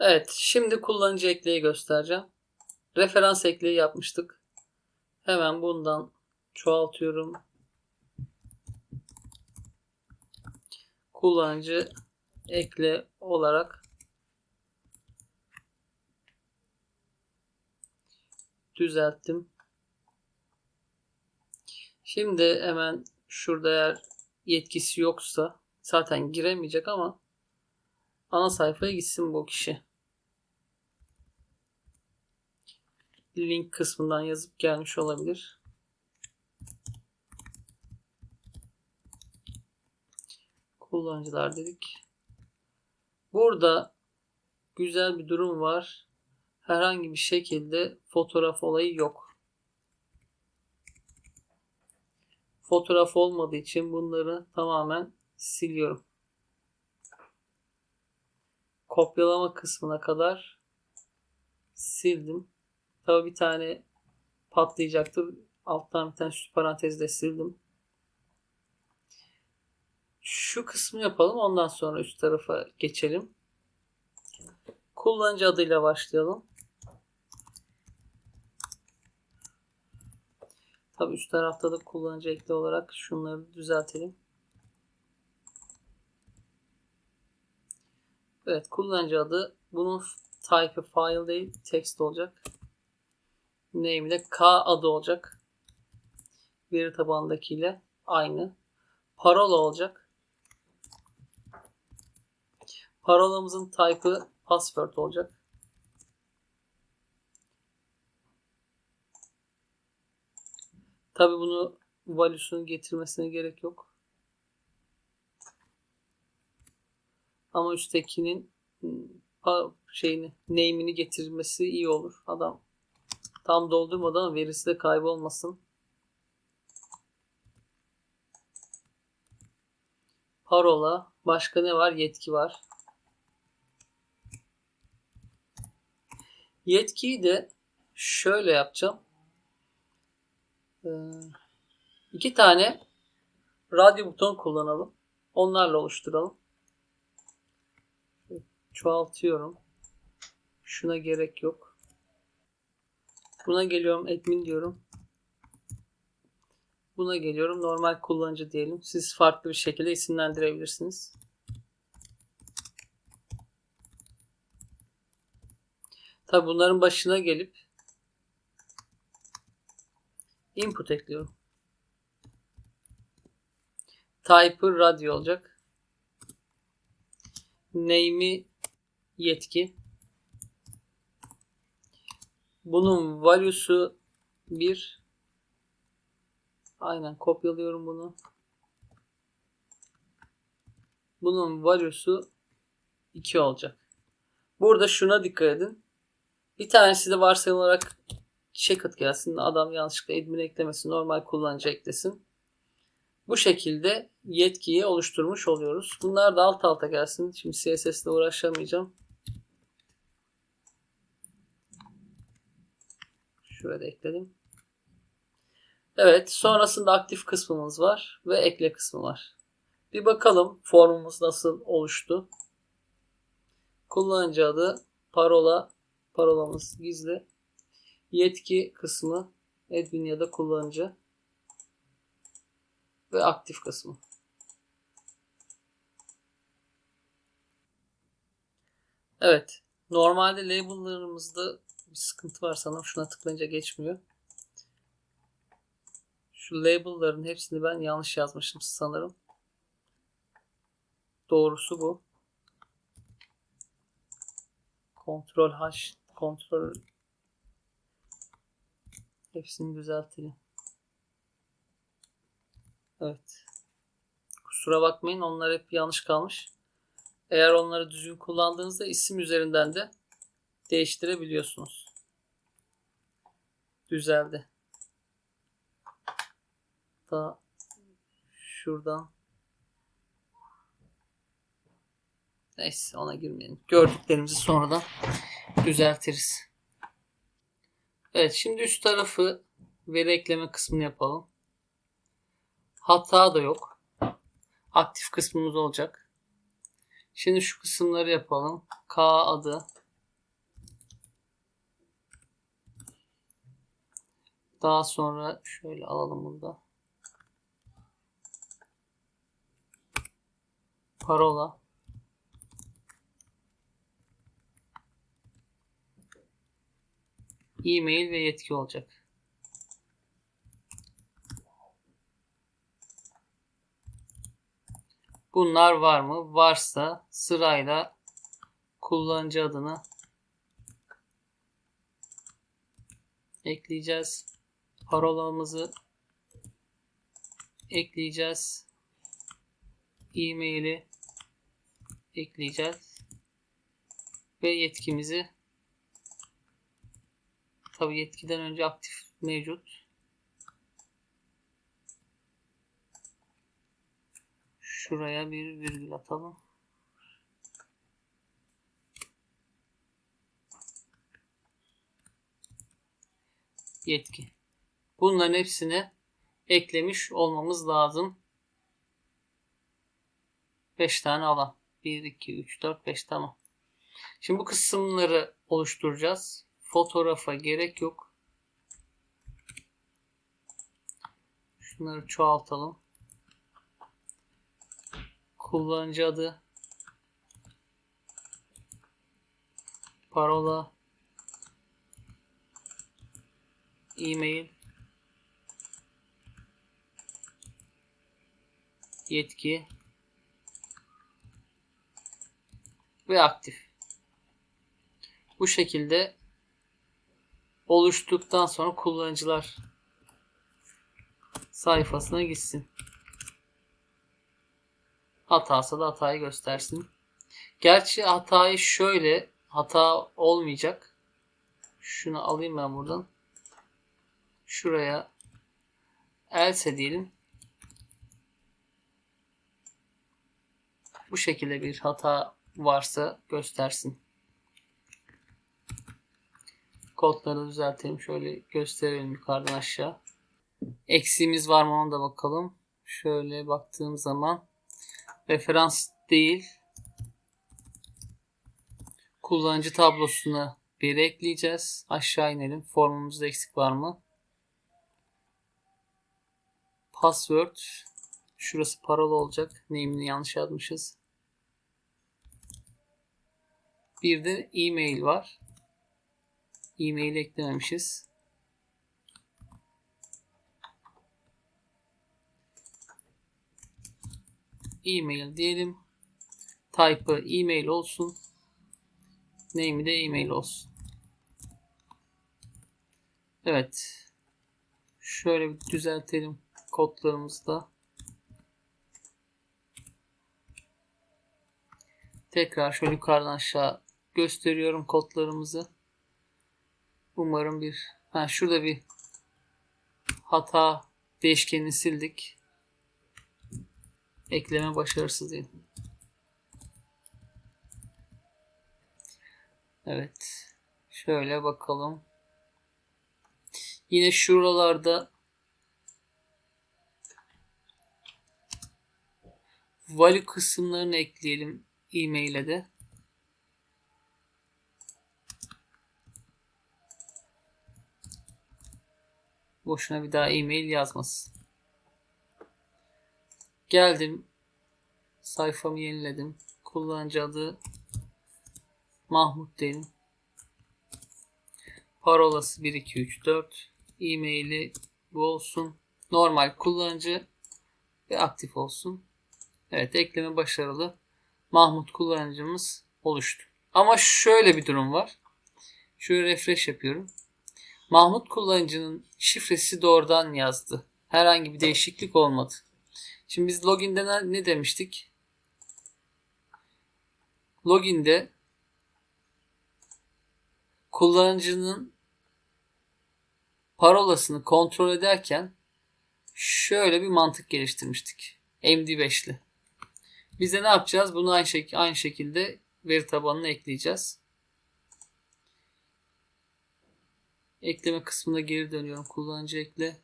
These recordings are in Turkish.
Evet, şimdi kullanıcı ekleyi göstereceğim. Referans ekleyi yapmıştık. Hemen bundan çoğaltıyorum. Kullanıcı ekle olarak düzelttim. Şimdi hemen şurada eğer yetkisi yoksa zaten giremeyecek ama ana sayfaya gitsin bu kişi. Link kısmından yazıp gelmiş olabilir. Kullanıcılar dedik. Burada güzel bir durum var. Herhangi bir şekilde fotoğraf olayı yok. Fotoğraf olmadığı için bunları tamamen siliyorum. Kopyalama kısmına kadar sildim. Tabi bir tane patlayacaktır. Alttan bir tane süs parantezle sildim. Şu kısmı yapalım. Ondan sonra üst tarafa geçelim. Kullanıcı adıyla başlayalım. Tabi üst tarafta da kullanıcı ekli olarak şunları düzeltelim. Evet kullanıcı adı bunun type file değil text olacak. Name ile K adı olacak. Veri tabandakiyle aynı. Parola olacak. Parolamızın type'ı password olacak. Tabi bunu value'sunu getirmesine gerek yok. Ama üsttekinin şeyini, name'ini getirmesi iyi olur. Adam tam doldurmadan verisi de kaybolmasın. Parola. Başka ne var? Yetki var. Yetkiyi de şöyle yapacağım. Ee, iki tane radyo buton kullanalım. Onlarla oluşturalım. Çoğaltıyorum. Şuna gerek yok. Buna geliyorum admin diyorum. Buna geliyorum normal kullanıcı diyelim. Siz farklı bir şekilde isimlendirebilirsiniz. Tabi bunların başına gelip input ekliyorum. Type'ı radyo olacak. Name'i yetki. Bunun value'su 1. Aynen kopyalıyorum bunu. Bunun value'su 2 olacak. Burada şuna dikkat edin. Bir tanesi de varsayım olarak checked gelsin. Adam yanlışlıkla admin eklemesin. Normal kullanıcı eklesin. Bu şekilde yetkiyi oluşturmuş oluyoruz. Bunlar da alt alta gelsin. Şimdi CSS ile uğraşamayacağım. Şuraya da ekledim. Evet. Sonrasında aktif kısmımız var. Ve ekle kısmı var. Bir bakalım formumuz nasıl oluştu. Kullanıcı adı, parola, parolamız gizli. Yetki kısmı, admin ya da kullanıcı. Ve aktif kısmı. Evet. Normalde label'larımızda bir sıkıntı var sanırım. Şuna tıklayınca geçmiyor. Şu label'ların hepsini ben yanlış yazmışım sanırım. Doğrusu bu. Kontrol H, kontrol hepsini düzeltelim. Evet. Kusura bakmayın onlar hep yanlış kalmış. Eğer onları düzgün kullandığınızda isim üzerinden de değiştirebiliyorsunuz. Düzeldi. Da şuradan Neyse ona girmeyelim. Gördüklerimizi sonradan düzeltiriz. Evet şimdi üst tarafı veri ekleme kısmını yapalım. Hata da yok. Aktif kısmımız olacak. Şimdi şu kısımları yapalım. K adı Daha sonra şöyle alalım burada. Parola. E-mail ve yetki olacak. Bunlar var mı? Varsa sırayla kullanıcı adını ekleyeceğiz. Parolamızı ekleyeceğiz. E-mail'i ekleyeceğiz. Ve yetkimizi tabi yetkiden önce aktif mevcut. Şuraya bir virgül atalım. Yetki. Bunların hepsini eklemiş olmamız lazım. 5 tane alan. 1, 2, 3, 4, 5 tamam. Şimdi bu kısımları oluşturacağız. Fotoğrafa gerek yok. Şunları çoğaltalım. Kullanıcı adı. Parola. E-mail. Yetki. Ve aktif. Bu şekilde oluştuktan sonra kullanıcılar sayfasına gitsin. Hatası da hatayı göstersin. Gerçi hatayı şöyle hata olmayacak. Şunu alayım ben buradan. Şuraya else diyelim. Bu şekilde bir hata varsa göstersin. Kodları düzeltelim. Şöyle gösterelim yukarıdan aşağı. Eksiğimiz var mı ona da bakalım. Şöyle baktığım zaman referans değil kullanıcı tablosuna bir ekleyeceğiz. Aşağı inelim. Formumuzda eksik var mı? Password şurası parola olacak. Name'ini yanlış yazmışız. Bir de e-mail var. E-mail eklememişiz. E-mail diyelim. Type'ı e-mail olsun. Name'i de e-mail olsun. Evet. Şöyle bir düzeltelim kodlarımızı da. Tekrar şöyle yukarıdan aşağı gösteriyorum kodlarımızı. Umarım bir ha şurada bir hata değişkenini sildik. Ekleme başarısız değil. Evet. Şöyle bakalım. Yine şuralarda value kısımlarını ekleyelim e-mail'e de. Boşuna bir daha e-mail yazmasın. Geldim. Sayfamı yeniledim. Kullanıcı adı Mahmut diyelim. Parolası 1 2 3 4. E-maili bu olsun. Normal kullanıcı ve aktif olsun. Evet ekleme başarılı. Mahmut kullanıcımız oluştu. Ama şöyle bir durum var. Şöyle refresh yapıyorum. Mahmut kullanıcının şifresi doğrudan yazdı. Herhangi bir değişiklik olmadı. Şimdi biz login'de ne demiştik? Login'de kullanıcının parolasını kontrol ederken şöyle bir mantık geliştirmiştik. MD5'li. Biz de ne yapacağız? Bunu aynı, şek aynı şekilde veri tabanına ekleyeceğiz. Ekleme kısmına geri dönüyorum. Kullanıcı ekle.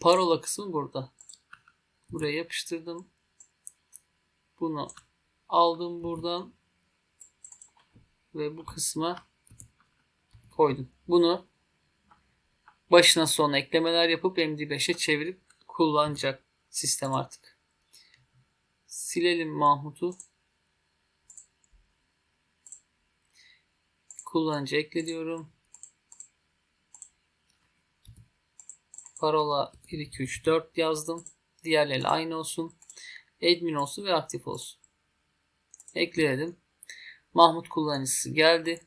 Parola kısmı burada. Buraya yapıştırdım. Bunu aldım buradan ve bu kısma koydum. Bunu başına sonuna eklemeler yapıp MD5'e çevirip kullanacak sistem artık. Silelim Mahmut'u. Kullanıcı ekle diyorum. Parola 1, 2, 3, 4 yazdım. Diğerleri aynı olsun. Admin olsun ve aktif olsun. Ekledim. Mahmut kullanıcısı geldi.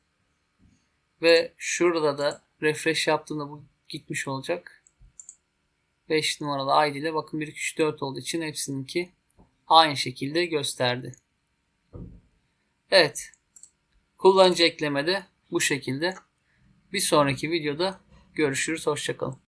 Ve şurada da refresh yaptığımda bu gitmiş olacak. 5 numaralı ID ile bakın 1, 2, 3, 4 olduğu için hepsininki aynı şekilde gösterdi. Evet. Kullanıcı eklemede bu şekilde. Bir sonraki videoda görüşürüz. Hoşçakalın.